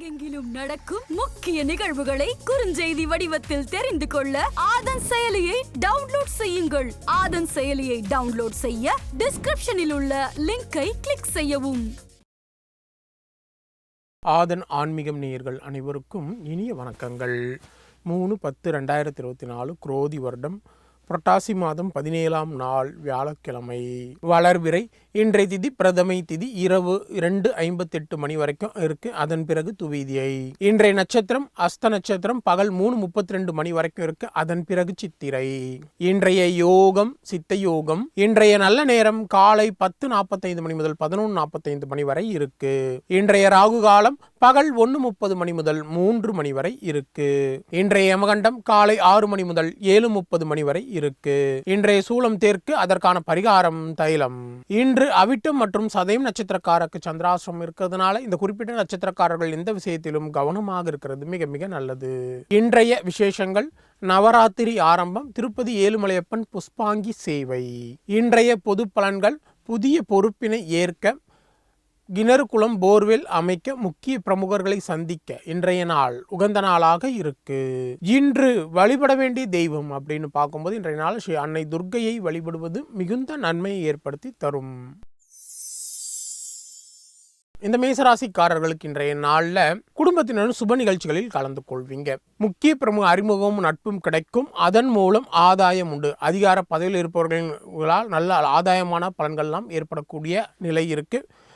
உலகெங்கிலும் நடக்கும் முக்கிய நிகழ்வுகளை குறுஞ்செய்தி வடிவத்தில் தெரிந்து கொள்ள ஆதன் செயலியை டவுன்லோட் செய்யுங்கள். ஆதன் செயலியை டவுன்லோட் செய்ய டிஸ்கிரிப்ஷனில் உள்ள லிங்கை கிளிக் செய்யவும். ஆதன் ஆன்மீகம் நேயர்கள் அனைவருக்கும் இனிய வணக்கங்கள். மூணு பத்து ரெண்டாயிரத்தி இருபத்தி நாலு குரோதி வருடம் புரட்டாசி மாதம் பதினேழாம் நாள் வியாழக்கிழமை. வளர்விரை இன்றைய திதி பிரதமை திதி இரவு இரண்டு ஐம்பத்தெட்டு மணி வரைக்கும் இருக்கு. அதன் பிறகு துவீதியை. இன்றைய நட்சத்திரம் அஸ்த நட்சத்திரம் பகல் மூணு முப்பத்தி ரெண்டு மணி வரைக்கும் இருக்கு. அதன் பிறகு சித்திரை. இன்றைய யோகம் சித்த யோகம் இன்றைய நல்ல நேரம் காலை பத்து நாற்பத்தைந்து மணி முதல் பதினொன்று நாற்பத்தைந்து மணி வரை இருக்கு. இன்றைய ராகு காலம் பகல் ஒன்று முப்பது மணி முதல் மூன்று மணி வரை இருக்கு. இன்றைய யமகண்டம் காலை ஆறு மணி முதல் ஏழு முப்பது மணி வரை இருக்கு. இன்றைய சூலம் தேர்க்கு அதற்கான பரிகாரம் தைலம். இன்று அவிட்டம் மற்றும் சதயம் நட்சத்திரக்காரருக்கு சந்திராசிரம் இருக்கிறதுனால இந்த குறிப்பிட்ட நட்சத்திரக்காரர்கள் எந்த விஷயத்திலும் கவனமாக இருக்கிறது மிக மிக நல்லது. இன்றைய விசேஷங்கள் நவராத்திரி ஆரம்பம் திருப்பதி ஏழுமலையப்பன் புஷ்பாங்கி சேவை. இன்றைய பொது பலன்கள் புதிய பொறுப்பினை ஏற்க கிணறு குளம் போர்வெல் அமைக்க முக்கிய பிரமுகர்களை சந்திக்க இன்றைய நாள் உகந்த நாளாக இருக்கு. இன்று வழிபட வேண்டிய தெய்வம் அப்படின்னு பார்க்கும்போது இன்றைய நாள் ஸ்ரீ அன்னை துர்க்கையை வழிபடுவது மிகுந்த நன்மையை ஏற்படுத்தி தரும். இந்த மேசராசிக்காரர்களுக்கு இன்றைய நாளில் குடும்பத்தினரும் சுப நிகழ்ச்சிகளில் கலந்து கொள்வீங்க. முக்கிய பிரமுக அறிமுகமும் நட்பும் கிடைக்கும். அதன் மூலம் ஆதாயம் உண்டு. அதிகார பதவியில் இருப்பவர்களால் நல்ல ஆதாயமான பலன்கள்லாம் ஏற்படக்கூடிய நிலை இருக்குது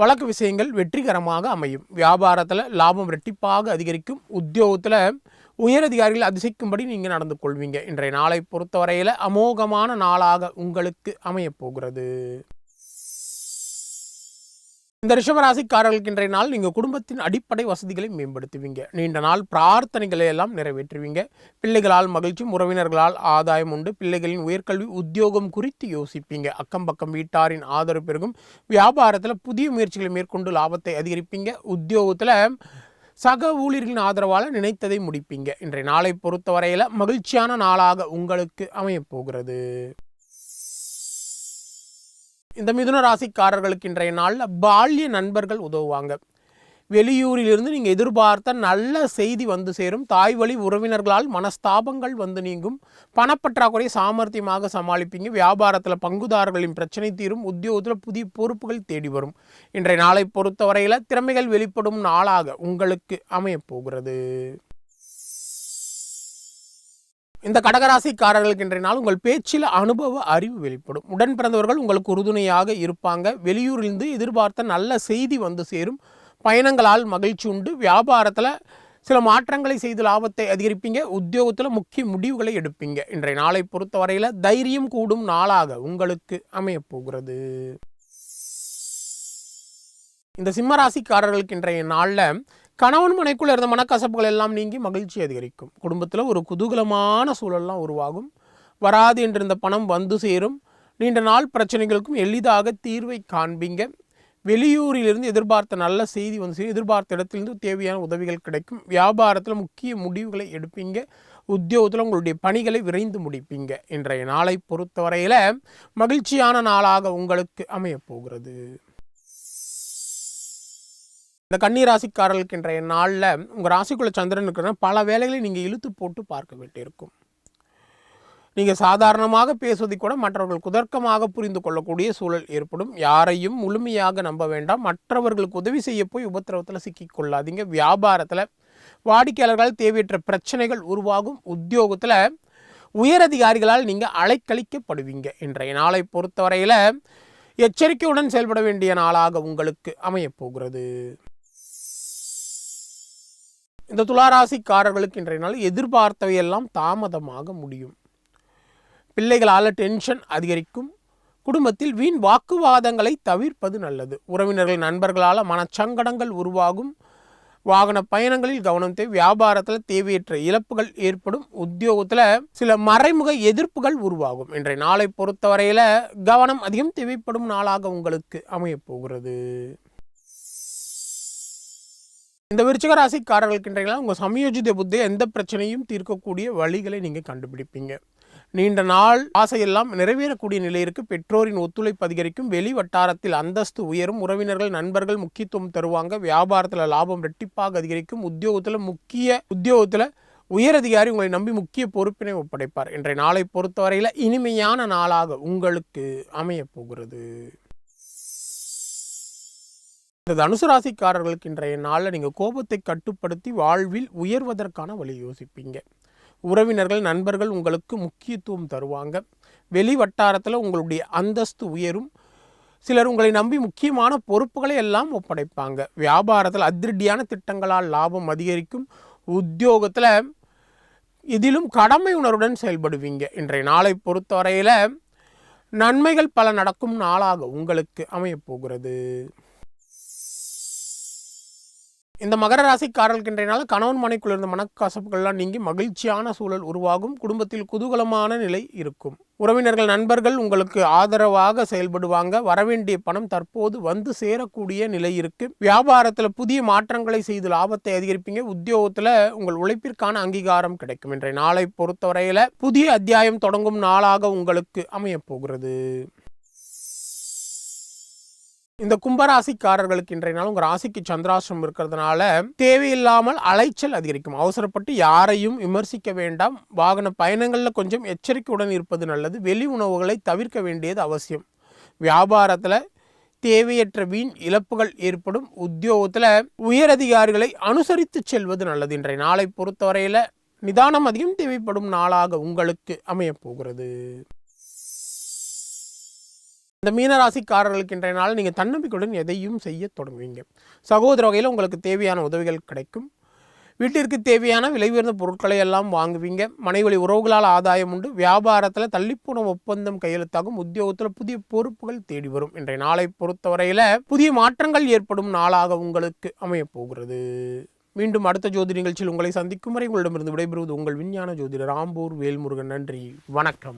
வழக்கு விஷயங்கள் வெற்றிகரமாக அமையும். வியாபாரத்தில் லாபம் ரெட்டிப்பாக அதிகரிக்கும். உத்தியோகத்தில் உயரதிகாரிகள் அதிசயிக்கும்படி நீங்கள் நடந்து கொள்வீங்க. இன்றைய நாளை பொறுத்தவரையில் அமோகமான நாளாக உங்களுக்கு அமையப் போகிறது. இந்த ரிஷபராசிக்காரர்களுக்கு இன்றைய நாள் நீங்கள் குடும்பத்தின் அடிப்படை வசதிகளை மேம்படுத்துவீங்க. நீண்ட நாள் பிரார்த்தனைகளை எல்லாம் நிறைவேற்றுவீங்க. பிள்ளைகளால் மகிழ்ச்சி உறவினர்களால் ஆதாயம் உண்டு. பிள்ளைகளின் உயர்கல்வி உத்தியோகம் குறித்து யோசிப்பீங்க. அக்கம் பக்கம் வீட்டாரின் ஆதரவு பெருகும். வியாபாரத்தில் புதிய முயற்சிகளை மேற்கொண்டு லாபத்தை அதிகரிப்பீங்க. உத்தியோகத்தில் சக ஊழியர்களின் ஆதரவால் நினைத்ததை முடிப்பீங்க. இன்றைய நாளை பொறுத்தவரையில் மகிழ்ச்சியான நாளாக உங்களுக்கு அமையப் போகிறது. இந்த மிதுன ராசிக்காரர்களுக்கு இன்றைய நாளில் பால்ய நண்பர்கள் உதவுவாங்க. வெளியூரிலிருந்து நீங்கள் எதிர்பார்த்த நல்ல செய்தி வந்து சேரும். தாய் வழி உறவினர்களால் மனஸ்தாபங்கள் வந்து நீங்கும். பணப்பற்றாக்குறையை சாமர்த்தியமாக சமாளிப்பீங்க. வியாபாரத்தில் பங்குதாரர்களின் பிரச்சனை தீரும். உத்தியோகத்தில் புதிய பொறுப்புகள் தேடி வரும். இன்றைய நாளை பொறுத்தவரையில் திறமைகள் வெளிப்படும் நாளாக உங்களுக்கு அமையப் போகிறது. இந்த கடகராசிக்காரர்களுக்கு இன்றைய நாள் உங்கள் பேச்சில் அனுபவ அறிவு வெளிப்படும். உடன் பிறந்தவர்கள் உங்களுக்கு உறுதுணையாக இருப்பாங்க. வெளியூரிலிருந்து எதிர்பார்த்த நல்ல செய்தி வந்து சேரும். பயணங்களால் மகிழ்ச்சி உண்டு. வியாபாரத்தில் சில மாற்றங்களை செய்து லாபத்தை அதிகரிப்பீங்க. உத்தியோகத்தில் முக்கிய முடிவுகளை எடுப்பீங்க. இன்றைய நாளை பொறுத்தவரையில் தைரியம் கூடும் நாளாக உங்களுக்கு அமையப்போகிறது. இந்த சிம்மராசிக்காரர்களுக்கு இன்றைய நாளில் கணவன் மனைக்குள்ள இருந்த மனக்கசப்புகள் எல்லாம் நீங்கி மகிழ்ச்சி அதிகரிக்கும். குடும்பத்தில் ஒரு குதூகலமான சூழல்லாம் உருவாகும். வராது என்றிருந்த பணம் வந்து சேரும். நீண்ட நாள் பிரச்சனைகளுக்கும் எளிதாக தீர்வை காண்பீங்க. வெளியூரிலிருந்து எதிர்பார்த்த நல்ல செய்தி வந்து சேரும். எதிர்பார்த்த இடத்திலிருந்து தேவையான உதவிகள் கிடைக்கும். வியாபாரத்தில் முக்கிய முடிவுகளை எடுப்பீங்க. உத்தியோகத்தில் உங்களுடைய பணிகளை விரைந்து முடிப்பீங்க. இன்றைய நாளை பொறுத்தவரையில் மகிழ்ச்சியான நாளாக உங்களுக்கு அமையப் போகிறது. இந்த கன்னி ராசிக்காரர்களுக்கு இன்றைய நாளில் உங்கள் ராசிக்குள்ள சந்திரன் இருக்கிற பல வேலைகளை நீங்கள் இழுத்து போட்டு பார்க்க வேண்டியிருக்கும். நீங்கள் சாதாரணமாக பேசுவதை கூட மற்றவர்கள் குதர்க்கமாக புரிந்து கொள்ளக்கூடிய சூழல் ஏற்படும். யாரையும் முழுமையாக நம்ப வேண்டாம். மற்றவர்களுக்கு உதவி செய்ய போய் உபத்திரவத்தில் சிக்கிக் கொள்ளாதீங்க. வியாபாரத்தில் வாடிக்கையாளர்களால் தேவையற்ற பிரச்சனைகள் உருவாகும். உத்தியோகத்தில் உயரதிகாரிகளால் நீங்கள் அலைக்கழிக்கப்படுவீங்க. இன்றைய நாளை பொறுத்தவரையில் எச்சரிக்கையுடன் செயல்பட வேண்டிய நாளாக உங்களுக்கு அமையப் போகிறது. இந்த துளாராசிக்காரர்களுக்கு இன்றைய நாள் எதிர்பார்த்தவையெல்லாம் தாமதமாக முடியும். பிள்ளைகளால் டென்ஷன் அதிகரிக்கும். குடும்பத்தில் வீண் வாக்குவாதங்களை தவிர்ப்பது நல்லது. உறவினர்கள் நண்பர்களால் மனச்சங்கடங்கள் உருவாகும். வாகன பயணங்களில் கவனம் தேவை. வியாபாரத்தில் தேவையற்ற இழப்புகள் ஏற்படும். உத்தியோகத்தில் சில மறைமுக எதிர்ப்புகள் உருவாகும். இன்றைய நாளை பொறுத்தவரையில் கவனம் அதிகம் தேவைப்படும் நாளாக உங்களுக்கு அமையப் போகிறது. இந்த விருச்சிக ராசிக்காரர்களுக்கு உங்கள் சமயோஜித புத்தி எந்த பிரச்சனையும் தீர்க்கக்கூடிய வழிகளை நீங்கள் கண்டுபிடிப்பீங்க. நீண்ட நாள் ஆசையெல்லாம் நிறைவேறக்கூடிய நிலையிற்கு பெற்றோரின் ஒத்துழைப்பு அதிகரிக்கும். வெளி வட்டாரத்தில் அந்தஸ்து உயரும். உறவினர்கள் நண்பர்கள் முக்கியத்துவம் தருவாங்க. வியாபாரத்தில் லாபம் ரெட்டிப்பாக அதிகரிக்கும். உத்தியோகத்தில் முக்கிய உத்தியோகத்தில் உயரதிகாரி உங்களை நம்பி முக்கிய பொறுப்பினை ஒப்படைப்பார். இன்றைய நாளை பொறுத்தவரையில் இனிமையான நாளாக உங்களுக்கு அமையப் போகிறது. இந்த தனுசு ராசிக்காரர்களுக்கு இன்றைய நாளில் நீங்கள் கோபத்தை கட்டுப்படுத்தி வாழ்வில் உயர்வதற்கான வழி யோசிப்பீங்க. உறவினர்கள் நண்பர்கள் உங்களுக்கு முக்கியத்துவம் தருவாங்க. வெளி வட்டாரத்தில் உங்களுடைய அந்தஸ்து உயரும். சிலர் உங்களை நம்பி முக்கியமான பொறுப்புகளை எல்லாம் ஒப்படைப்பாங்க. வியாபாரத்தில் அதிரடியான திட்டங்களால் லாபம் அதிகரிக்கும். உத்தியோகத்தில் இதிலும் கடமை உணர்வுடன் செயல்படுவீங்க. இன்றைய நாளை பொறுத்தவரையில் நன்மைகள் பல நடக்கும் நாளாக உங்களுக்கு அமையப் போகிறது. இந்த மகர ராசிக்காரர்களுக்கு இன்றைய கணவன் மனைக்குள் இருந்த மனக்கசப்புகள்லாம் நீங்கி மகிழ்ச்சியான சூழல் உருவாகும். குடும்பத்தில் குதூகலமான நிலை இருக்கும். உறவினர்கள் நண்பர்கள் உங்களுக்கு ஆதரவாக செயல்படுவாங்க. வரவேண்டிய பணம் தற்போது வந்து சேரக்கூடிய நிலை இருக்கு. வியாபாரத்தில் புதிய மாற்றங்களை செய்து லாபத்தை அதிகரிப்பீங்க. உத்தியோகத்தில் உங்கள் உழைப்பிற்கான அங்கீகாரம் கிடைக்கும் இன்றைய நாளை பொறுத்தவரையில புதிய அத்தியாயம் தொடங்கும் நாளாக உங்களுக்கு அமையப் போகிறது. இந்த கும்பராசிக்காரர்களுக்கு இன்றைய நாள் உங்கள் ராசிக்கு சந்திராசிரம் இருக்கிறதுனால தேவையில்லாமல் அலைச்சல் அதிகரிக்கும். அவசரப்பட்டு யாரையும் விமர்சிக்க வேண்டாம். வாகன பயணங்களில் கொஞ்சம் எச்சரிக்கையுடன் இருப்பது நல்லது. வெளி உணவுகளை தவிர்க்க வேண்டியது அவசியம். வியாபாரத்தில் தேவையற்ற வீண் இழப்புகள் ஏற்படும். உத்தியோகத்தில் உயரதிகாரிகளை அனுசரித்து செல்வது நல்லது. இன்றைய நாளை பொறுத்தவரையில் நிதானம் அதிகம் தேவைப்படும் நாளாக உங்களுக்கு அமையப் போகிறது இந்த மீனராசிக்காரர்களுக்கு இன்றைய நாள் நீங்கள் தன்னம்பிக்கையுடன் எதையும் செய்ய தொடங்குவீங்க. சகோதர வகையில் உங்களுக்கு தேவையான உதவிகள் கிடைக்கும். வீட்டிற்கு தேவையான விலை உயர்ந்த பொருட்களை எல்லாம் வாங்குவீங்க. மனைவழி உறவுகளால் ஆதாயம் உண்டு. வியாபாரத்தில் தள்ளிப்போன ஒப்பந்தம் கையெழுத்தாகும். உத்தியோகத்தில் புதிய பொறுப்புகள் தேடி வரும். இன்றைய நாளை பொறுத்தவரையில் புதிய மாற்றங்கள் ஏற்படும் நாளாக உங்களுக்கு அமையப் போகிறது. மீண்டும் அடுத்த ஜோதி நிகழ்ச்சியில் உங்களை சந்திக்கும் வரை உங்களிடமிருந்து விடைபெறுவது உங்கள் விஞ்ஞான ஜோதிடர் ராம்பூர் வேல்முருகன். நன்றி. வணக்கம்.